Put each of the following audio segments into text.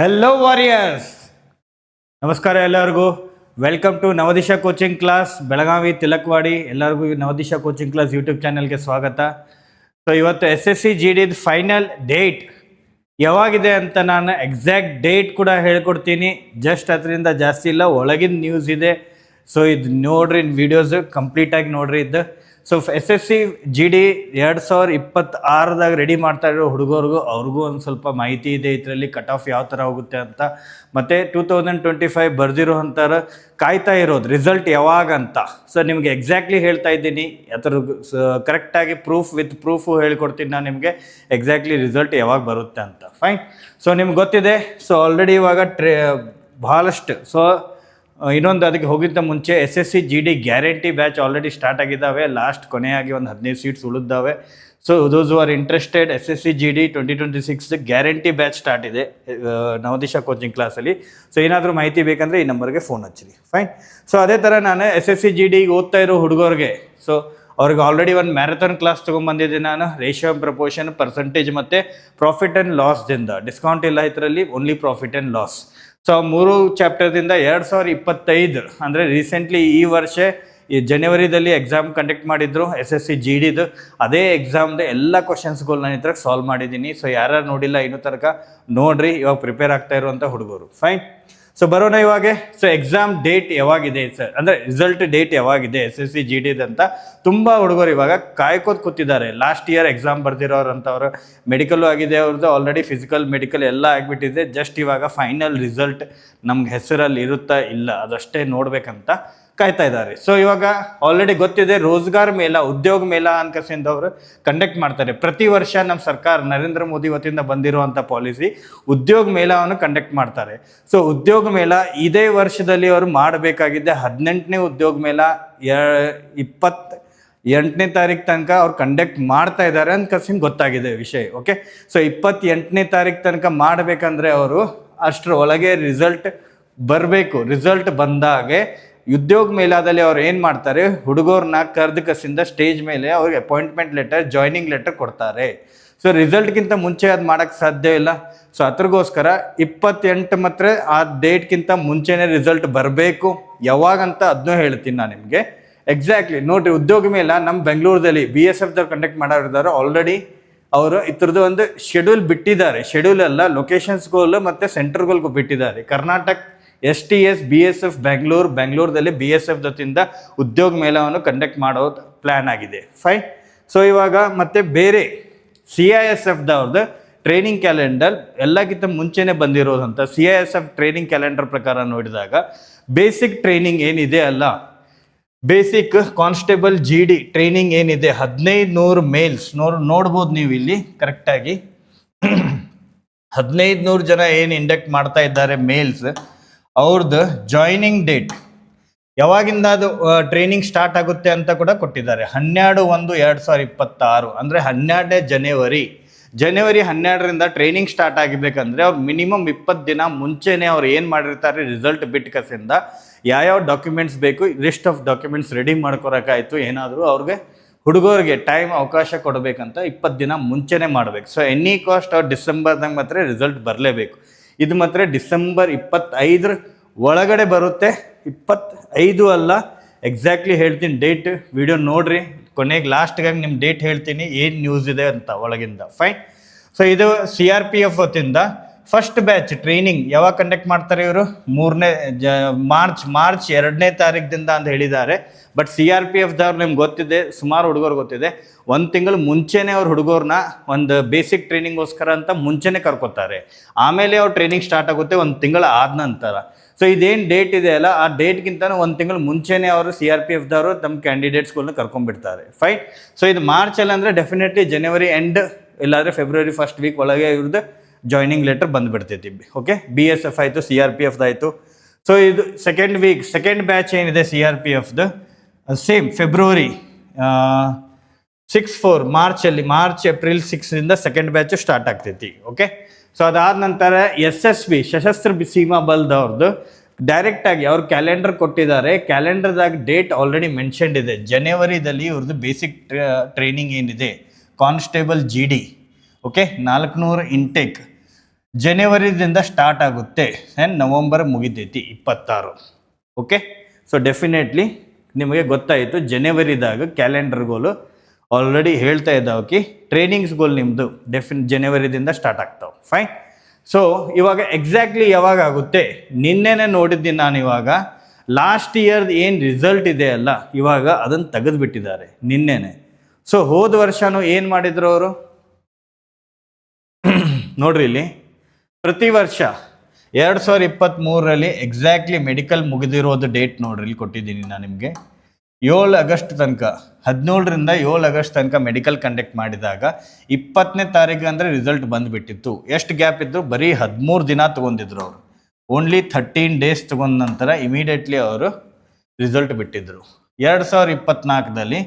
Hello warriors ನಮಸ್ಕಾರ ಎಲ್ಲರಿಗೂ. Welcome to Navadisha coaching class Belagavi, Tilakwadi. ಎಲ್ಲರಿಗೂ ನವದಿಶಾ ಕೋಚಿಂಗ್ ಕ್ಲಾಸ್ ಯೂಟ್ಯೂಬ್ ಚಾನಲ್ಗೆ ಸ್ವಾಗತ. ಸೊ ಇವತ್ತು ಎಸ್ ಎಸ್ ಸಿ ಜಿ ಡಿದ್ ಫೈನಲ್ ಡೇಟ್ ಯಾವಾಗಿದೆ ಅಂತ ನಾನು ಎಕ್ಸಾಕ್ಟ್ ಡೇಟ್ ಕೂಡ ಹೇಳ್ಕೊಡ್ತೀನಿ. ಜಸ್ಟ್ ಅದರಿಂದ ಜಾಸ್ತಿ ಇಲ್ಲ, ಒಳಗಿನ ನ್ಯೂಸ್ ಇದೆ. ಸೊ ಇದು ನೋಡ್ರಿ ವಿಡಿಯೋಸ್ ಕಂಪ್ಲೀಟಾಗಿ ನೋಡ್ರಿ ಇದು. So S S C G D ಎರಡು ಸಾವಿರ ಇಪ್ಪತ್ತಾರದಾಗ ರೆಡಿ ಮಾಡ್ತಾ ಇರೋ ಹುಡುಗರಿಗೂ ಅವ್ರಿಗೂ ಒಂದು ಸ್ವಲ್ಪ ಮಾಹಿತಿ ಇದೆ ಇದರಲ್ಲಿ ಕಟ್ ಆಫ್ ಯಾವ ಥರ ಹೋಗುತ್ತೆ ಅಂತ. ಮತ್ತು ಟೂ ತೌಸಂಡ್ ಟ್ವೆಂಟಿ ಫೈವ್ ಬರ್ದಿರೋ ಅಂತಾರ ಕಾಯ್ತಾ ಇರೋದು ರಿಸಲ್ಟ್ ಯಾವಾಗ ಅಂತ. ಸೊ ನಿಮಗೆ ಎಕ್ಸಾಕ್ಟ್ಲಿ ಹೇಳ್ತಾ ಇದ್ದೀನಿ. ಅದ್ರ ಕರೆಕ್ಟಾಗಿ ಪ್ರೂಫ್ ವಿತ್ ಪ್ರೂಫು ಹೇಳ್ಕೊಡ್ತೀನಿ ನಾನು ನಿಮಗೆ. ಎಕ್ಸಾಕ್ಟ್ಲಿ ರಿಸಲ್ಟ್ ಯಾವಾಗ ಬರುತ್ತೆ ಅಂತ. ಫೈನ್ ಸೊ ನಿಮ್ಗೆ ಗೊತ್ತಿದೆ. ಸೊ ಆಲ್ರೆಡಿ ಇವಾಗ ಟ್ರೇ ಭಾಳಷ್ಟು. ಸೊ ಇನ್ನೊಂದು ಅದಕ್ಕೆ ಹೋಗಿದ್ದ ಮುಂಚೆ S S C G D guarantee batch already start ಆಗಿದ್ದಾವೆ. ಲಾಸ್ಟ್ ಕೊನೆಯಾಗಿ ಒಂದು ಹದಿನೈದು seats ಉಳಿದಾವೆ so those are interested S S C G D twenty twenty six guarantee batch start ಇದೆ ನವದಿಶಾ ಕೋಚಿಂಗ್ ಕ್ಲಾಸಲ್ಲಿ ಸೊ ಏನಾದರೂ ಮಾಹಿತಿ ಬೇಕಂದರೆ ಈ ನಂಬರ್ಗೆ ಫೋನ್ ಹಚ್ಚಿರಿ. ಫೈನ್ ಸೊ ಅದೇ ಥರ ನಾನು ಎಸ್ ಎಸ್ ಸಿ ಜಿ ಡಿಗೆ ಓದ್ತಾ ಇರೋ ಹುಡುಗರಿಗೆ ಸೊ ಅವ್ರಿಗೆ ಆಲ್ರೆಡಿ ಒಂದು ಮ್ಯಾರಥಾನ್ ಕ್ಲಾಸ್ ತೊಗೊಂಬಂದಿದ್ದೆ ನಾನು. ರೇಷಿಯೋ ಪ್ರಪೋರ್ಷನ್ ಪರ್ಸೆಂಟೇಜ್ ಮತ್ತು ಪ್ರಾಫಿಟ್ ಆ್ಯಂಡ್ ಲಾಸ್ದಿಂದ ಡಿಸ್ಕೌಂಟ್ ಇಲ್ಲ ಇದರಲ್ಲಿ only profit and loss so ಮೂರು ಚಾಪ್ಟರ್ದಿಂದ ಎರಡು ಸಾವಿರ ಇಪ್ಪತ್ತೈದು, ಅಂದರೆ ರೀಸೆಂಟ್ಲಿ ಈ ವರ್ಷ ಈ ಜನವರಿದಲ್ಲಿ ಎಕ್ಸಾಮ್ ಕಂಡಕ್ಟ್ ಮಾಡಿದ್ರು ಎಸ್ ಎಸ್ ಸಿ ಜಿ ಡಿದು ಅದೇ ಎಕ್ಸಾಮ್ದು ಎಲ್ಲ ಕ್ವಶನ್ಸ್ಗಳು ನಾನು ಇದ್ರಾಗ ಸಾಲ್ವ್ ಮಾಡಿದ್ದೀನಿ. ಸೊ ಯಾರು ನೋಡಿಲ್ಲ, ಇನ್ನೂ ತನಕ ನೋಡ್ರಿ, ಇವಾಗ ಪ್ರಿಪೇರ್ ಆಗ್ತಾ ಇರುವಂಥ ಹುಡುಗರು. ಫೈನ್ ಸೊ ಬರೋಣ ಇವಾಗ. ಸೊ ಎಕ್ಸಾಮ್ ಡೇಟ್ ಯಾವಾಗಿದೆ ಸರ್ ಅಂದರೆ result date ಯಾವಾಗಿದೆ S S C G D ಅಂತ ತುಂಬ ಹುಡುಗರು ಇವಾಗ ಕಾಯ್ಕೋದ್ ಕೂತಿದ್ದಾರೆ. ಲಾಸ್ಟ್ ಇಯರ್ ಎಕ್ಸಾಮ್ ಬರ್ದಿರೋರು ಅಂತವ್ರು ಮೆಡಿಕಲ್ಲು ಆಗಿದೆ ಅವ್ರದ್ದು ಆಲ್ರೆಡಿ ಫಿಸಿಕಲ್ ಮೆಡಿಕಲ್ ಎಲ್ಲ ಆಗಿಬಿಟ್ಟಿದೆ. ಜಸ್ಟ್ ಇವಾಗ ಫೈನಲ್ ರಿಸಲ್ಟ್ ನಮ್ಗೆ ಹೆಸರಲ್ಲಿ ಇರುತ್ತಾ ಇಲ್ಲ, ಅದಷ್ಟೇ ನೋಡ್ಬೇಕಂತ ಕಾಯ್ತಾ ಇದ್ದಾರೆ. ಸೊ ಇವಾಗ ಆಲ್ರೆಡಿ ಗೊತ್ತಿದೆ, ರೋಜ್ಗಾರ್ ಮೇಳ, ಉದ್ಯೋಗ ಮೇಳ ಅನ್ಕಸಿಂದ ಅವರು ಕಂಡಕ್ಟ್ ಮಾಡ್ತಾರೆ. ಪ್ರತಿ ವರ್ಷ ನಮ್ಮ ಸರ್ಕಾರ ನರೇಂದ್ರ ಮೋದಿ ವತಿಯಿಂದ ಬಂದಿರುವಂಥ ಪಾಲಿಸಿ ಉದ್ಯೋಗ ಮೇಳವನ್ನು ಕಂಡಕ್ಟ್ ಮಾಡ್ತಾರೆ. ಸೊ ಉದ್ಯೋಗ ಮೇಳ ಇದೇ ವರ್ಷದಲ್ಲಿ ಅವರು ಮಾಡಬೇಕಾಗಿದ್ದೆ ಹದಿನೆಂಟನೇ ಉದ್ಯೋಗ ಮೇಳ ಇಪ್ಪತ್ ಎಂಟನೇ ತಾರೀಕು ತನಕ ಅವ್ರು ಕಂಡಕ್ಟ್ ಮಾಡ್ತಾ ಇದ್ದಾರೆ ಅಂತ ಕಸಿನ್ ಗೊತ್ತಾಗಿದೆ ವಿಷಯ ಓಕೆ ಸೊ ಇಪ್ಪತ್ತೆಂಟನೇ ತಾರೀಕು ತನಕ ಮಾಡಬೇಕಂದ್ರೆ ಅವರು ಅಷ್ಟರ ಒಳಗೆ ರಿಸಲ್ಟ್ ಬರಬೇಕು. ರಿಸಲ್ಟ್ ಬಂದಾಗೆ ಉದ್ಯೋಗ ಮೇಲಾದಲ್ಲಿ ಅವ್ರು ಏನು ಮಾಡ್ತಾರೆ? ಹುಡುಗರನ್ನ ಕರ್ದ ಕಸಿಂದ ಸ್ಟೇಜ್ ಮೇಲೆ ಅವ್ರಿಗೆ ಅಪಾಯಿಂಟ್ಮೆಂಟ್ ಲೆಟರ್ ಜಾಯ್ನಿಂಗ್ ಲೆಟರ್ ಕೊಡ್ತಾರೆ. ಸೊ ರಿಸಲ್ಟ್ಗಿಂತ ಮುಂಚೆ ಅದು ಮಾಡೋಕ್ಕೆ ಸಾಧ್ಯ ಇಲ್ಲ. ಸೊ ಅದ್ರಗೋಸ್ಕರ ಇಪ್ಪತ್ತೆಂಟು ಮಾತ್ರ ಆ ಡೇಟ್ಗಿಂತ ಮುಂಚೆನೇ ರಿಸಲ್ಟ್ ಬರಬೇಕು. ಯಾವಾಗಂತ ಅದನ್ನೂ ಹೇಳ್ತೀನಿ ನಾನು ನಿಮಗೆ. ಎಕ್ಸಾಕ್ಟ್ಲಿ ನೋಡಿರಿ, ಉದ್ಯೋಗ ಮೇಲೆ ನಮ್ಮ ಬೆಂಗಳೂರಲ್ಲಿ ಬಿ ಎಸ್ ಎಫ್ದವ್ರು ಕಂಡಕ್ಟ್ ಮಾಡೋರಿದ್ದಾರೆ ಆಲ್ರೆಡಿ ಅವರು ಇದ್ರದ್ದು ಒಂದು ಶೆಡ್ಯೂಲ್ ಬಿಟ್ಟಿದ್ದಾರೆ. ಶೆಡ್ಯೂಲ್ ಎಲ್ಲ ಲೊಕೇಶನ್ಸ್ಗಳು ಮತ್ತು ಸೆಂಟರ್ಗಳಿಗೂ ಬಿಟ್ಟಿದ್ದಾರೆ. Karnataka S T S B S F Bengaluru ಬೆಂಗಳೂರಲ್ಲಿ ಬಿ ಎಸ್ ಎಫ್ ಜೊತೆಯಿಂದ ಉದ್ಯೋಗ ಮೇಳವನ್ನು ಕಂಡಕ್ಟ್ ಮಾಡೋ ಪ್ಲ್ಯಾನ್ ಆಗಿದೆ. ಫೈನ್ ಸೊ ಇವಾಗ ಮತ್ತೆ ಬೇರೆ ಸಿ ಐ ಎಸ್ ಎಫ್ದವ್ರದ್ದು ಟ್ರೈನಿಂಗ್ ಕ್ಯಾಲೆಂಡರ್ ಎಲ್ಲಕ್ಕಿಂತ ಮುಂಚೆನೆ ಬಂದಿರೋದಂತ C I S F training calendar ಪ್ರಕಾರ ನೋಡಿದಾಗ ಬೇಸಿಕ್ ಟ್ರೈನಿಂಗ್ ಏನಿದೆ ಅಲ್ಲ? Basic constable G D training ಏನಿದೆ? ಹದಿನೈದು ನೂರು ಮೇಲ್ಸ್ ನೋಡ್ ನೋಡ್ಬೋದು ನೀವು ಇಲ್ಲಿ ಕರೆಕ್ಟಾಗಿ ಹದಿನೈದು ನೂರು ಜನ ಏನು ಇಂಡಕ್ಟ್ ಮಾಡ್ತಾ ಇದ್ದಾರೆ ಮೇಲ್ಸ್ ಅವ್ರದ್ದು ಜಾಯ್ನಿಂಗ್ ಡೇಟ್ ಯಾವಾಗಿಂದ ಅದು ಟ್ರೈನಿಂಗ್ ಸ್ಟಾರ್ಟ್ ಆಗುತ್ತೆ ಅಂತ ಕೂಡ ಕೊಟ್ಟಿದ್ದಾರೆ. ಹನ್ನೆರಡು ಒಂದು ಎರಡು ಸಾವಿರ ಇಪ್ಪತ್ತಾರು, ಅಂದರೆ ಹನ್ನೆರಡನೇ ಜನವರಿ ಜನವರಿ ಹನ್ನೆರಡರಿಂದ ಟ್ರೈನಿಂಗ್ ಸ್ಟಾರ್ಟ್ ಆಗಿಬೇಕಂದ್ರೆ ಅವ್ರು ಮಿನಿಮಮ್ ಇಪ್ಪತ್ತು ದಿನ ಮುಂಚೆನೇ ಅವ್ರು ಏನು ಮಾಡಿರ್ತಾರೆ ರಿಸಲ್ಟ್ ಬಿಟ್ಟು ಕಸಿಂದ ಯಾವ್ಯಾವ ಡಾಕ್ಯುಮೆಂಟ್ಸ್ ಬೇಕು ಲಿಸ್ಟ್ ಆಫ್ ಡಾಕ್ಯುಮೆಂಟ್ಸ್ ರೆಡಿ ಮಾಡ್ಕೊಳಕಾಯ್ತು ಏನಾದರೂ ಅವ್ರಿಗೆ ಹುಡುಗರಿಗೆ ಟೈಮ್ ಅವಕಾಶ ಕೊಡಬೇಕಂತ ಇಪ್ಪತ್ತು ದಿನ ಮುಂಚೆನೇ ಮಾಡಬೇಕು. ಸೊ ಎನಿ ಕಾಸ್ಟ್ ಅವ್ರು ಡಿಸೆಂಬರ್ದಾಗ ಮಾತ್ರ ರಿಸಲ್ಟ್ ಬರಲೇಬೇಕು. ಇದು ಮಾತ್ರ ಡಿಸೆಂಬರ್ ಇಪ್ಪತ್ತೈದರ ಒಳಗಡೆ ಬರುತ್ತೆ. ಇಪ್ಪತ್ತೈದು ಅಲ್ಲ ಎಕ್ಸಾಕ್ಟ್ಲಿ ಹೇಳ್ತೀನಿ ಡೇಟ್ ವಿಡಿಯೋ ನೋಡ್ರಿ, ಕೊನೆಗೆ ಲಾಸ್ಟ್ಗಾಗಿ ನಿಮ್ಮ ಡೇಟ್ ಹೇಳ್ತೀನಿ, ಏನು ನ್ಯೂಸ್ ಇದೆ ಅಂತ ಒಳಗಿಂದ. ಫೈನ್ ಸೊ ಇದು ಸಿ ಆರ್ ಪಿ ಎಫ್ ಹೊತ್ತಿಂದ ಫಸ್ಟ್ ಬ್ಯಾಚ್ ಟ್ರೈನಿಂಗ್ ಯಾವಾಗ ಕಂಡಕ್ಟ್ ಮಾಡ್ತಾರೆ ಇವರು? ಮೂರನೇ ಮಾರ್ಚ್ ಮಾರ್ಚ್ ಎರಡನೇ ತಾರೀಕಿಂದ ಅಂತ ಹೇಳಿದ್ದಾರೆ. ಬಟ್ ಸಿ ಆರ್ ಪಿ ಎಫ್ದವ್ರು ನಿಮ್ಗೆ ಗೊತ್ತಿದೆ, ಸುಮಾರು ಹುಡುಗರು ಗೊತ್ತಿದೆ. ಒಂದು ತಿಂಗಳು ಮುಂಚೆನೇ ಅವ್ರ ಹುಡುಗರನ್ನ ಒಂದು ಬೇಸಿಕ್ ಟ್ರೈನಿಂಗ್ಗೋಸ್ಕರ ಅಂತ ಮುಂಚೆನೇ ಕರ್ಕೋತಾರೆ. ಆಮೇಲೆ ಅವ್ರ ಟ್ರೈನಿಂಗ್ ಸ್ಟಾರ್ಟ್ ಆಗುತ್ತೆ ಒಂದು ತಿಂಗಳು ಆದ ನಂತರ. ಸೊ ಇದೇನು ಡೇಟ್ ಇದೆ ಅಲ್ಲ, ಆ ಡೇಟ್ಗಿಂತ ಒಂದು ತಿಂಗಳು ಮುಂಚೆನೇ ಅವರು ಸಿ ಆರ್ ಪಿ ಎಫ್ದವರು ತಮ್ಮ ಕ್ಯಾಂಡಿಡೇಟ್ಸ್ಗಳನ್ನ ಕರ್ಕೊಂಡ್ಬಿಡ್ತಾರೆ. ಫೈಟ್ ಸೊ ಇದು ಮಾರ್ಚಲ್ಲಿ ಅಂದರೆ ಡೆಫಿನೆಟ್ಲಿ ಜನವರಿ ಎಂಡ್ ಇಲ್ಲಾಂದರೆ ಫೆಬ್ರವರಿ ಫಸ್ಟ್ ವೀಕ್ ಒಳಗೆ ಇವ್ರದ್ದು ಜಾಯ್ನಿಂಗ್ ಲೆಟರ್ ಬಂದುಬಿಡ್ತೈತಿ. ಓಕೆ ಬಿ ಎಸ್ ಎಫ್ ಆಯಿತು ಸಿ ಆರ್ ಪಿ ಎಫ್ದಾಯಿತು ಸೊ ಇದು ಸೆಕೆಂಡ್ ವೀಕ್ ಸೆಕೆಂಡ್ ಬ್ಯಾಚ್ ಏನಿದೆ ಸಿ ಆರ್ ಪಿ ಎಫ್ದು ಸೇಮ್ ಫೆಬ್ರವರಿ ಸಿಕ್ಸ್ ಫೋರ್ ಮಾರ್ಚಲ್ಲಿ ಮಾರ್ಚ್ ಏಪ್ರಿಲ್ ಸಿಕ್ಸಿಂದ ಸೆಕೆಂಡ್ ಬ್ಯಾಚು ಸ್ಟಾರ್ಟ್ ಆಗ್ತೈತಿ ಓಕೆ ಸೊ ಅದಾದ ನಂತರ ಎಸ್ ಎಸ್ ಬಿ ಸಶಸ್ತ್ರ ಸೀಮಾ ಬಲ್ದವ್ರದ್ದು ಡೈರೆಕ್ಟಾಗಿ ಅವ್ರು ಕ್ಯಾಲೆಂಡರ್ ಕೊಟ್ಟಿದ್ದಾರೆ. ಕ್ಯಾಲೆಂಡರ್ದಾಗ ಡೇಟ್ ಆಲ್ರೆಡಿ ಮೆನ್ಷನ್ಡ್ ಇದೆ. ಜನವರಿದಲ್ಲಿ ಇವ್ರದ್ದು ಬೇಸಿಕ್ ಟ್ರೈನಿಂಗ್ ಏನಿದೆ? ಕಾನ್ಸ್ಟೇಬಲ್ ಜಿ ಡಿ ಓಕೆ ನಾಲ್ಕುನೂರು ಇಂಟೇಕ್ ಜನವರಿದಿಂದ ಸ್ಟಾರ್ಟ್ ಆಗುತ್ತೆ. ಆ್ಯಂಡ್ ನವಂಬರ್ ಮುಗಿತೈತಿ, ಇಪ್ಪತ್ತಾರು ಓಕೆ ಸೊ ಡೆಫಿನೆಟ್ಲಿ ನಿಮಗೆ ಗೊತ್ತಾಯಿತು, ಜನವರಿದಾಗ ಕ್ಯಾಲೆಂಡರ್ಗಳು ಆಲ್ರೆಡಿ ಹೇಳ್ತಾ ಇದ್ದಾವಕಿ ಟ್ರೈನಿಂಗ್ಸ್ಗಳು ನಿಮ್ಮದು ಡೆಫಿನ್ ಜನವರಿದಿಂದ ಸ್ಟಾರ್ಟ್ ಆಗ್ತಾವೆ. ಫೈನ್ ಸೊ ಇವಾಗ ಎಕ್ಸಾಕ್ಟ್ಲಿ ಯಾವಾಗ ಆಗುತ್ತೆ? ನಿನ್ನೆನೆ ನೋಡಿದ್ದೀನಿ ನಾನು ಇವಾಗ. ಲಾಸ್ಟ್ ಇಯರ್ದು ಏನು ರಿಸಲ್ಟ್ ಇದೆ ಅಲ್ಲ, ಇವಾಗ ಅದನ್ನು ತೆಗೆದುಬಿಟ್ಟಿದ್ದಾರೆ, ನಿನ್ನೆನೆ. ಸೊ ಹೋದ ವರ್ಷನೂ ಏನು ಮಾಡಿದ್ರು ಅವರು? ನೋಡ್ರಿ ಇಲ್ಲಿ. ಪ್ರತಿ ವರ್ಷ ಎರಡು ಸಾವಿರ ಇಪ್ಪತ್ತ್ಮೂರರಲ್ಲಿ ಎಕ್ಸಾಕ್ಟ್ಲಿ ಮೆಡಿಕಲ್ ಮುಗಿದಿರೋದು ಡೇಟ್ ನೋಡ್ರಿ, ಇಲ್ಲಿ ಕೊಟ್ಟಿದ್ದೀನಿ ನಾನು ನಿಮಗೆ. ಏಳು ಆಗಸ್ಟ್ ತನಕ, ಹದಿನೇಳರಿಂದ ಏಳು ಆಗಸ್ಟ್ ತನಕ ಮೆಡಿಕಲ್ ಕಂಡಕ್ಟ್ ಮಾಡಿದಾಗ ಇಪ್ಪತ್ತನೇ ತಾರೀಕು ಅಂದರೆ ರಿಸಲ್ಟ್ ಬಂದುಬಿಟ್ಟಿತ್ತು. ಎಷ್ಟು ಗ್ಯಾಪ್ ಇದ್ದರು ಬರೀ ಹದಿಮೂರು ದಿನ ತೊಗೊಂಡಿದ್ರು ಅವರು. ಓನ್ಲಿ ಥರ್ಟೀನ್ ಡೇಸ್ ತೊಗೊಂಡ ನಂತರ ಇಮಿಡಿಯೇಟ್ಲಿ ಅವರು ರಿಸಲ್ಟ್ ಬಿಟ್ಟಿದ್ರು. ಎರಡು ಸಾವಿರ ಇಪ್ಪತ್ನಾಲ್ಕದಲ್ಲಿ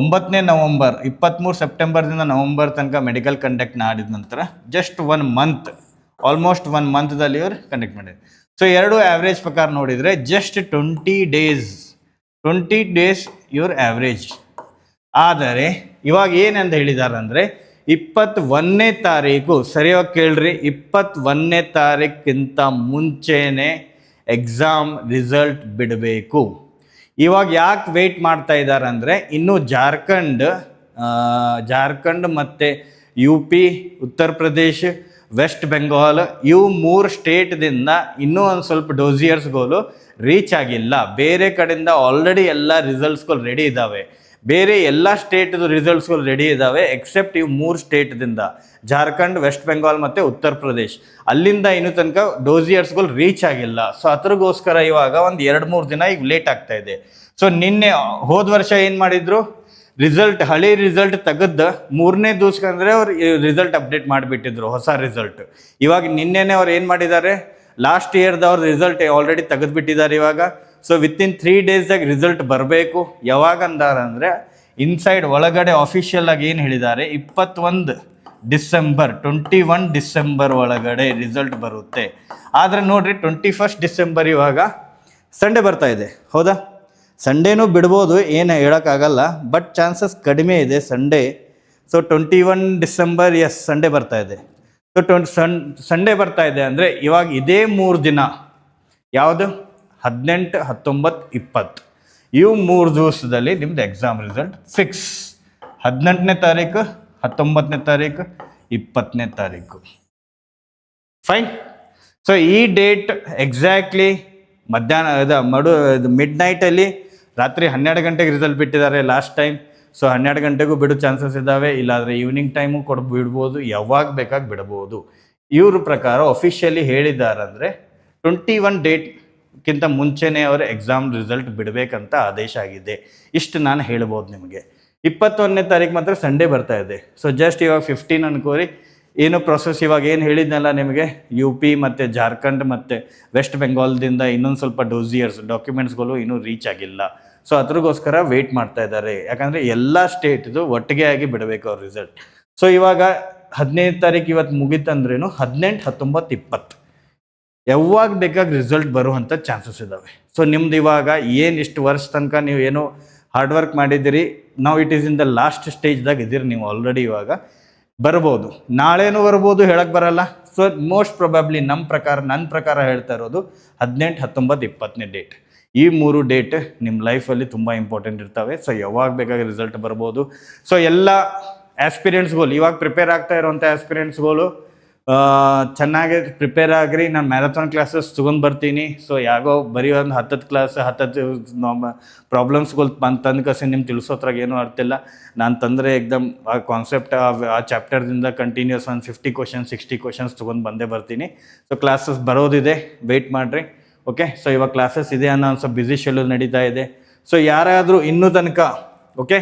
ಒಂಬತ್ತನೇ ನವಂಬರ್ ಇಪ್ಪತ್ತ್ಮೂರು ಸೆಪ್ಟೆಂಬರ್ದಿಂದ ನವಂಬರ್ ತನಕ ಮೆಡಿಕಲ್ ಕಂಡಕ್ಟ್ ಮಾಡಿದ ನಂತರ just one month almost one ಮಂತ್ದಲ್ಲಿ ಇವರು ಕಂಡಕ್ಟ್ ಮಾಡಿದ್ರು. ಸೊ ಎರಡು ಆ್ಯಾವ್ರೇಜ್ ಪ್ರಕಾರ ನೋಡಿದರೆ just twenty days twenty days ಇವ್ರ ಆ್ಯಾವ್ರೇಜ್ ಆದರೆ, ಇವಾಗ ಏನಂತ ಹೇಳಿದ್ದಾರೆ ಅಂದರೆ ಇಪ್ಪತ್ತೊಂದನೇ ತಾರೀಕು, ಸರಿಯಾಗಿ ಕೇಳ್ರಿ, ಇಪ್ಪತ್ತೊಂದನೇ ತಾರೀಕಿಂತ ಮುಂಚೆನೆ ಎಕ್ಸಾಮ್ ರಿಸಲ್ಟ್ ಬಿಡಬೇಕು. ಇವಾಗ ಯಾಕೆ ವೆಯ್ಟ್ ಮಾಡ್ತಾ ಇದ್ದಾರೆ ಅಂದರೆ ಇನ್ನು ಜಾರ್ಖಂಡ್ ಜಾರ್ಖಂಡ್ ಮತ್ತು U P Uttar Pradesh West Bengal ಇವು ಮೂರು ಸ್ಟೇಟ್ದಿಂದ ಇನ್ನೂ ಒಂದು ಸ್ವಲ್ಪ ಡೋಸಿಯರ್ಸ್ಗಳು ರೀಚ್ ಆಗಿಲ್ಲ. ಬೇರೆ ಕಡೆಯಿಂದ ಆಲ್ರೆಡಿ ಎಲ್ಲ ರಿಸಲ್ಟ್ಸ್ಗಳು ರೆಡಿ ಇದ್ದಾವೆ ಬೇರೆ ಎಲ್ಲ ಸ್ಟೇಟ್ದು ರಿಸಲ್ಟ್ಸ್ಗಳು ರೆಡಿ ಇದ್ದಾವೆ ಎಕ್ಸೆಪ್ಟ್ ಇವು ಮೂರು ಸ್ಟೇಟ್ದಿಂದ ಜಾರ್ಖಂಡ್ ವೆಸ್ಟ್ ಬೆಂಗಾಲ್ ಮತ್ತು ಉತ್ತರ ಪ್ರದೇಶ್ ಅಲ್ಲಿಂದ ಇನ್ನು ತನಕ ಡೋಸಿಯರ್ಸ್ಗಳು ರೀಚ್ ಆಗಿಲ್ಲ. ಸೊ ಅದ್ರಗೋಸ್ಕರ ಇವಾಗ ಒಂದು ಎರಡು ಮೂರು ದಿನ ಈಗ ಲೇಟ್ ಆಗ್ತಾ ಇದೆ. ಸೊ ನಿನ್ನೆ ಹೋದ ವರ್ಷ ಏನು ಮಾಡಿದ್ರು? ರಿಸಲ್ಟ್, ಹಳೆ ರಿಸಲ್ಟ್ ತೆಗೆದ ಮೂರನೇ ದಿವ್ಸಕ್ಕಂದ್ರೆ ಅವ್ರು ರಿಸಲ್ಟ್ ಅಪ್ಡೇಟ್ ಮಾಡಿಬಿಟ್ಟಿದ್ರು, ಹೊಸ ರಿಸಲ್ಟ್. ಇವಾಗ ನಿನ್ನೆನೆ ಅವ್ರು ಏನು ಮಾಡಿದ್ದಾರೆ? ಲಾಸ್ಟ್ ಇಯರ್ದವ್ರ ರಿಸಲ್ಟ್ ಆಲ್ರೆಡಿ ತೆಗೆದುಬಿಟ್ಟಿದ್ದಾರೆ ಇವಾಗ. ಸೊ ವಿತಿನ್ ತ್ರೀ ಡೇಸ್ದಾಗ ರಿಸಲ್ಟ್ ಬರಬೇಕು. ಯಾವಾಗ ಅಂದಾರ ಅಂದರೆ ಇನ್ಸೈಡ್ ಒಳಗಡೆ ಅಫಿಷಿಯಲ್ ಆಗಿ ಏನು ಹೇಳಿದ್ದಾರೆ? ಇಪ್ಪತ್ತೊಂದು ಡಿಸೆಂಬರ್ ಟ್ವೆಂಟಿ ಒನ್ ಡಿಸೆಂಬರ್ ಒಳಗಡೆ ರಿಸಲ್ಟ್ ಬರುತ್ತೆ. ಆದರೆ ನೋಡಿರಿ ಟ್ವೆಂಟಿ ಫಸ್ಟ್ ಡಿಸೆಂಬರ್ ಇವಾಗ ಸಂಡೇ ಬರ್ತಾ ಇದೆ. ಹೌದಾ? ಸಂಡೇನೂ ಬಿಡ್ಬೋದು, ಏನು ಹೇಳೋಕ್ಕಾಗಲ್ಲ ಬಟ್ ಚಾನ್ಸಸ್ ಕಡಿಮೆ ಇದೆ Sunday so twenty one December yes Sunday ಬರ್ತಾ ಇದೆ. ಸೊ ಟ್ವೆಂಟಿ ಸನ್ ಸಂಡೇ ಬರ್ತಾ ಇದೆ ಅಂದರೆ ಇವಾಗ ಇದೇ ಮೂರು ದಿನ. ಯಾವುದು? ಹದಿನೆಂಟು, ಹತ್ತೊಂಬತ್ತು, ಇಪ್ಪತ್ತು. ಇವು ಮೂರು ದಿವಸದಲ್ಲಿ ನಿಮ್ಮದು ಎಕ್ಸಾಮ್ ರಿಸಲ್ಟ್ ಫಿಕ್ಸ್ ಹದಿನೆಂಟನೇ ತಾರೀಕು, ಹತ್ತೊಂಬತ್ತನೇ ತಾರೀಕು, ಇಪ್ಪತ್ತನೇ ತಾರೀಕು. ಫೈನ್ ಸೊ ಈ ಡೇಟ್ ಎಕ್ಸಾಕ್ಟ್ಲಿ ಮಧ್ಯಾಹ್ನ ಇದು ಮಡು ಇದು ಮಿಡ್ ನೈಟಲ್ಲಿ ರಾತ್ರಿ ಹನ್ನೆರಡು ಗಂಟೆಗೆ ರಿಸಲ್ಟ್ ಬಿಟ್ಟಿದ್ದಾರೆ ಲಾಸ್ಟ್ ಟೈಮ್ ಸೊ ಹನ್ನೆರಡು ಗಂಟೆಗೂ ಬಿಡೋ ಚಾನ್ಸಸ್ ಇದ್ದಾವೆ. ಇಲ್ಲಾಂದರೆ ಈವ್ನಿಂಗ್ ಟೈಮು ಕೊಡ್ ಬಿಡ್ಬೋದು. ಯಾವಾಗ ಬೇಕಾಗಿ ಬಿಡಬಹುದು ಇವ್ರ ಪ್ರಕಾರ ಅಫಿಷಿಯಲಿ ಹೇಳಿದ್ದಾರೆ ಅಂದರೆ ಟ್ವೆಂಟಿ ಒನ್ ಡೇಟ್ಗಿಂತ ಮುಂಚೆನೇ ಅವರು ಎಕ್ಸಾಮ್ ರಿಸಲ್ಟ್ ಬಿಡಬೇಕಂತ ಆದೇಶ ಆಗಿದೆ. ಇಷ್ಟು ನಾನು ಹೇಳ್ಬೋದು ನಿಮಗೆ. ಇಪ್ಪತ್ತೊಂದನೇ ತಾರೀಕು ಮಾತ್ರ ಸಂಡೇ ಬರ್ತಾ ಇದೆ. ಸೊ ಜಸ್ಟ್ ಇವಾಗ ಫಿಫ್ಟೀನ್ ಅನ್ಕೋರಿ. ಏನು ಪ್ರೊಸೆಸ್ ಇವಾಗ ಏನು ಹೇಳಿದ್ನಲ್ಲ ನಿಮಗೆ? ಯು ಪಿ ಮತ್ತು ಜಾರ್ಖಂಡ್ ಮತ್ತು ವೆಸ್ಟ್ ಬೆಂಗಾಲ್ದಿಂದ ಇನ್ನೊಂದು ಸ್ವಲ್ಪ ಡೋಸಿಯರ್ಸ್ ಡಾಕ್ಯುಮೆಂಟ್ಸ್ಗಳು ಇನ್ನೂ ರೀಚ್ ಆಗಿಲ್ಲ. ಸೊ ಅದ್ರಿಗೋಸ್ಕರ ವೆಯ್ಟ್ ಮಾಡ್ತಾ ಇದ್ದಾರೆ. ಯಾಕಂದರೆ ಎಲ್ಲ ಸ್ಟೇಟ್ದು ಒಟ್ಟಿಗೆ ಆಗಿ ಬಿಡಬೇಕು ಅವ್ರ ರಿಸಲ್ಟ್ ಸೊ ಇವಾಗ ಹದಿನೈದು ತಾರೀಕು ಇವತ್ತು ಮುಗೀತಂದ್ರೇನು ಹದಿನೆಂಟು, ಹತ್ತೊಂಬತ್ತು, ಇಪ್ಪತ್ತು. ಯಾವಾಗ ಬೇಕಾಗಿ ರಿಸಲ್ಟ್ ಬರುವಂಥ ಚಾನ್ಸಸ್ ಇದ್ದಾವೆ ಸೊ ನಿಮ್ದು ಇವಾಗ ಏನು ಇಷ್ಟು ವರ್ಷ ತನಕ ನೀವು ಏನು ಹಾರ್ಡ್ ವರ್ಕ್ ಮಾಡಿದ್ದೀರಿ ನಾವು it is in the last ಸ್ಟೇಜ್ದಾಗ ಇದ್ದೀರಿ ನೀವು ಆಲ್ರೆಡಿ ಇವಾಗ. ಬರ್ಬೋದು. ನಾಳೆನೂ ಬರ್ಬೋದು ಹೇಳಕ್ಕೆ ಬರಲ್ಲ. ಸೊ ಮೋಸ್ಟ್ ಪ್ರೊಬಬ್ಲಿ ನಮ್ಮ ಪ್ರಕಾರ ನನ್ನ ಪ್ರಕಾರ ಹೇಳ್ತಾ ಇರೋದು ಹದಿನೆಂಟು, ಹತ್ತೊಂಬತ್ತು, ಇಪ್ಪತ್ತನೇ ಡೇಟ್ ಈ ಮೂರು ಡೇಟ್ ನಿಮ್ಮ ಲೈಫಲ್ಲಿ ತುಂಬ ಇಂಪಾರ್ಟೆಂಟ್ ಇರ್ತವೆ. ಸೊ ಯಾವಾಗ ಬೇಕಾಗಿ ರಿಸಲ್ಟ್ ಬರ್ಬೋದು. ಸೊ ಎಲ್ಲ ಆಸ್ಪಿರೆಂಟ್ಸ್ಗಳು ಇವಾಗ ಪ್ರಿಪೇರ್ ಆಗ್ತಾ ಇರೋವಂಥ ಆಸ್ಪಿರೆಂಟ್ಸ್ಗಳು ಚೆನ್ನಾಗಿ ಪ್ರಿಪೇರ್ ಆಗ್ರಿ. ನಾನು ಮ್ಯಾರಥಾನ್ ಕ್ಲಾಸಸ್ ತೊಗೊಂಡು ಬರ್ತೀನಿ. ಸೊ ಯಾಗೋ ಬರೀ ಒಂದು ಹತ್ತತ್ತು ಕ್ಲಾಸ್ ಹತ್ತತ್ತು ಪ್ರಾಬ್ಲಮ್ಸ್ಗಳು ಬಂದು ತಂದು ಕಸಿ ನಿಮ್ಗೆ ತಿಳಿಸೋತ್ರಾಗ ಏನೂ ಅರ್ಥ ಇಲ್ಲ. ನಾನು ತಂದರೆ ಎಕ್ದಮ್ ಆ ಕಾನ್ಸೆಪ್ಟ್ ಆ ಚಾಪ್ಟರ್ದಿಂದ ಕಂಟಿನ್ಯೂಸ್ ಒಂದು ಫಿಫ್ಟಿ ಕ್ವಶನ್ ಸಿಕ್ಸ್ಟಿ ಕ್ವಶನ್ಸ್ ತೊಗೊಂಡು ಬಂದೇ ಬರ್ತೀನಿ. ಸೊ ಕ್ಲಾಸಸ್ ಬರೋದಿದೆ. ವೆಯ್ಟ್ ಮಾಡಿರಿ. ಓಕೆ ಸೊ ಇವಾಗ ಕ್ಲಾಸಸ್ ಇದೆ ಅನ್ನೋ ಒಂದು ಸ್ವಲ್ಪ ಬ್ಯುಸಿ ಶೆಡ್ಯೂಲ್ ನಡೀತಾ ಇದೆ. ಸೊ ಯಾರಾದರೂ ಇನ್ನೂ ತನಕ ಓಕೆ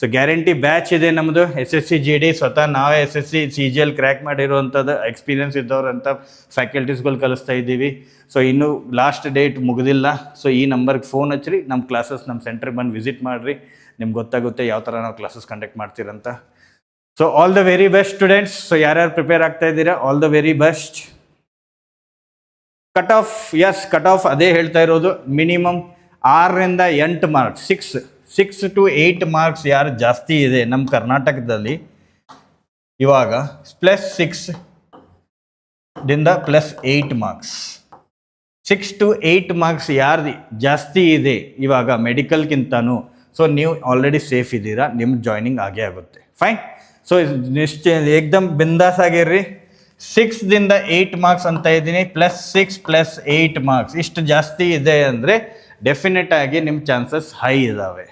ಸೊ ಗ್ಯಾರಂಟಿ ಬ್ಯಾಚ್ ಇದೆ ನಮ್ಮದು S S C G D ಸ್ವತಃ ನಾವೇ S S C C G L crack ಮಾಡಿರುವಂಥದ್ದು ಎಕ್ಸ್ಪೀರಿಯನ್ಸ್ ಇದ್ದವ್ರಂಥ ಫ್ಯಾಕಲ್ಟೀಸ್ಗಳು ಕಲಿಸ್ತಾ ಇದ್ದೀವಿ. ಸೊ ಇನ್ನೂ ಲಾಸ್ಟ್ ಡೇಟ್ ಮುಗಿದಿಲ್ಲ. ಸೊ ಈ ನಂಬರ್ಗೆ ಫೋನ್ ಹಚ್ಚಿರಿ. ನಮ್ಮ ಕ್ಲಾಸಸ್ ನಮ್ಮ ಸೆಂಟ್ರಿಗೆ ಬಂದು ವಿಸಿಟ್ ಮಾಡಿರಿ. ನಿಮ್ಗೆ ಗೊತ್ತಾಗುತ್ತೆ ಯಾವ ಥರ ನಾವು classes conduct ಮಾಡ್ತೀರಂತ. So all the very best students so ಯಾರ್ಯಾರು ಪ್ರಿಪೇರ್ ಆಗ್ತಾ ಇದ್ದೀರಾ? All the very best cut off as cut off ಅದೇ ಹೇಳ್ತಾ ಇರೋದು ಮಿನಿಮಮ್ ಆರರಿಂದ ಎಂಟು marks six six to eight marks ಯಾರು ಜಾಸ್ತಿ ಇದೆ ನಮ್ಮ ಕರ್ನಾಟಕದಲ್ಲಿ. ಇವಾಗ ಪ್ಲಸ್ ಸಿಕ್ಸ್ ದಿಂದ plus eight marks six to eight marks ಯಾರು ಜಾಸ್ತಿ ಇದೆ ಇವಾಗ ಮೆಡಿಕಲ್ಗಿಂತನೂ ಸೊ ನೀವು ಆಲ್ರೆಡಿ ಸೇಫ್ ಇದ್ದೀರಾ ನಿಮ್ಮ ಜಾಯ್ನಿಂಗ್ ಆಗೇ ಆಗುತ್ತೆ. ಫೈನ್ ಸೊ ನಿಶ್ಚಯ ಏಕ್ದಮ್ ಬಿಂದಾಸ್ ಆಗಿರ್ರಿ. ಸಿಕ್ಸ್ದಿಂದ ಏಯ್ಟ್ ಮಾರ್ಕ್ಸ್ ಅಂತ ಇದ್ದೀನಿ. Plus six plus eight marks ಇಷ್ಟು ಜಾಸ್ತಿ ಇದೆ ಅಂದರೆ ಡೆಫಿನೆಟ್ ಆಗಿ ನಿಮ್ಮ ಚಾನ್ಸಸ್ ಹೈ ಇದ್ದಾವೆ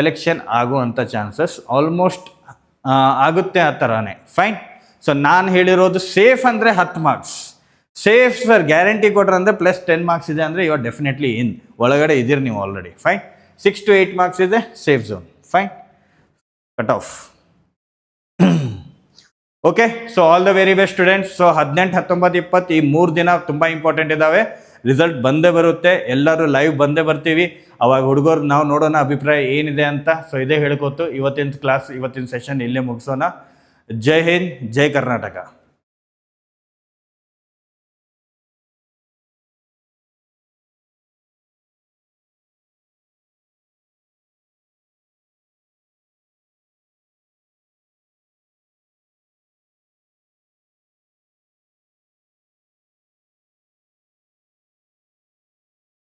ಸೆಲೆಕ್ಷನ್ ಆಗುವಂಥ ಚಾನ್ಸಸ್ ಆಲ್ಮೋಸ್ಟ್ ಆಗುತ್ತೆ ಆ ಥರನೇ ಫೈನ್ ಸೊ ನಾನು ಹೇಳಿರೋದು ಸೇಫ್ ಅಂದರೆ ಹತ್ತು ಮಾರ್ಕ್ಸ್ ಸೇಫ್ ಸರ್ ಗ್ಯಾರಂಟಿ ಕೊಟ್ರೆ ಅಂದರೆ ಪ್ಲಸ್ ಟೆನ್ ಮಾರ್ಕ್ಸ್ ಇದೆ ಅಂದರೆ ಇವಾಗ ಡೆಫಿನೆಟ್ಲಿ ಇನ್ ಒಳಗಡೆ ಇದ್ದೀರಿ ನೀವು already fine six to eight marks ಇದೆ safe zone fine cut off okay so all the very best students so ಹದಿನೆಂಟು, ಹತ್ತೊಂಬತ್ತು, ಇಪ್ಪತ್ತು ಈ ಮೂರು ದಿನ ತುಂಬ ಇಂಪಾರ್ಟೆಂಟ್ ಇದ್ದಾವೆ ರಿಸಲ್ಟ್ ಬಂದೇ ಬರುತ್ತೆ ಎಲ್ಲರೂ ಲೈವ್ ಬಂದೇ ಬರ್ತೀವಿ. ಅವಾಗ ಹುಡುಗರು ನಾವು ನೋಡೋಣ ಅಭಿಪ್ರಾಯ ಏನಿದೆ ಅಂತ ಸೊ ಇದೇ ಹೇಳ್ಕೊತು ಇವತ್ತಿನ ಕ್ಲಾಸ್ ಇವತ್ತಿನ ಸೆಷನ್ ಇಲ್ಲೇ ಮುಗಿಸೋಣ. ಜೈ ಹಿಂದ್, ಜೈ ಕರ್ನಾಟಕ.